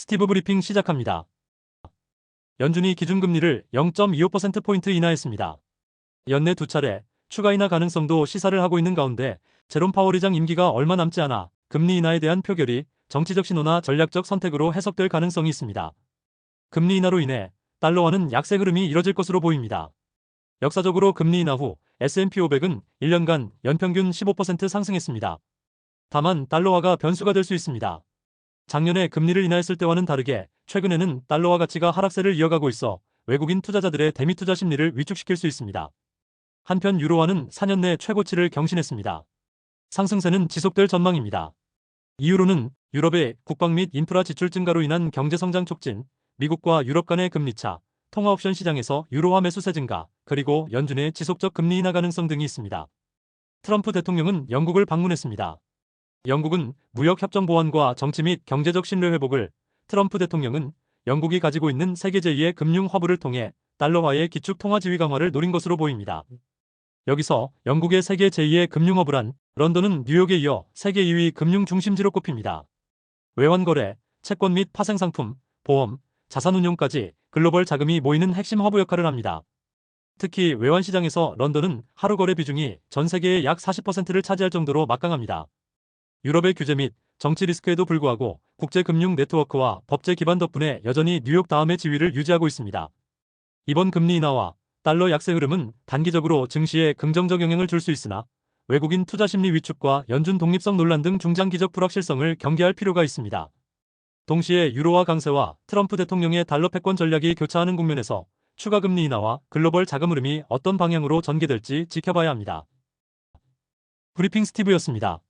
스티브 브리핑 시작합니다. 연준이 기준금리를 0.25%포인트 인하했습니다. 연내 두 차례 추가 인하 가능성도 시사를 하고 있는 가운데 제롬 파월 의장 임기가 얼마 남지 않아 금리 인하에 대한 표결이 정치적 신호나 전략적 선택으로 해석될 가능성이 있습니다. 금리 인하로 인해 달러화는 약세 흐름이 이뤄질 것으로 보입니다. 역사적으로 금리 인하 후 S&P 500은 1년간 연평균 15% 상승했습니다. 다만 달러화가 변수가 될 수 있습니다. 작년에 금리를 인하했을 때와는 다르게 최근에는 달러화 가치가 하락세를 이어가고 있어 외국인 투자자들의 대미 투자 심리를 위축시킬 수 있습니다. 한편 유로화는 4년 내 최고치를 경신했습니다. 상승세는 지속될 전망입니다. 이유로는 유럽의 국방 및 인프라 지출 증가로 인한 경제 성장 촉진, 미국과 유럽 간의 금리 차, 통화 옵션 시장에서 유로화 매수세 증가, 그리고 연준의 지속적 금리 인하 가능성 등이 있습니다. 트럼프 대통령은 영국을 방문했습니다. 영국은 무역 협정 보완과 정치 및 경제적 신뢰 회복을 트럼프 대통령은 영국이 가지고 있는 세계 제2의 금융 허브를 통해 달러화의 기축 통화 지위 강화를 노린 것으로 보입니다. 여기서 영국의 세계 제2의 금융 허브란 런던은 뉴욕에 이어 세계 2위 금융 중심지로 꼽힙니다. 외환 거래, 채권 및 파생 상품, 보험, 자산 운용까지 글로벌 자금이 모이는 핵심 허브 역할을 합니다. 특히 외환 시장에서 런던은 하루 거래 비중이 전 세계의 약 40%를 차지할 정도로 막강합니다. 유럽의 규제 및 정치 리스크에도 불구하고 국제금융 네트워크와 법제 기반 덕분에 여전히 뉴욕 다음의 지위를 유지하고 있습니다. 이번 금리 인하와 달러 약세 흐름은 단기적으로 증시에 긍정적 영향을 줄 수 있으나 외국인 투자 심리 위축과 연준 독립성 논란 등 중장기적 불확실성을 경계할 필요가 있습니다. 동시에 유로화 강세와 트럼프 대통령의 달러 패권 전략이 교차하는 국면에서 추가 금리 인하와 글로벌 자금 흐름이 어떤 방향으로 전개될지 지켜봐야 합니다. 브리핑 스티브였습니다.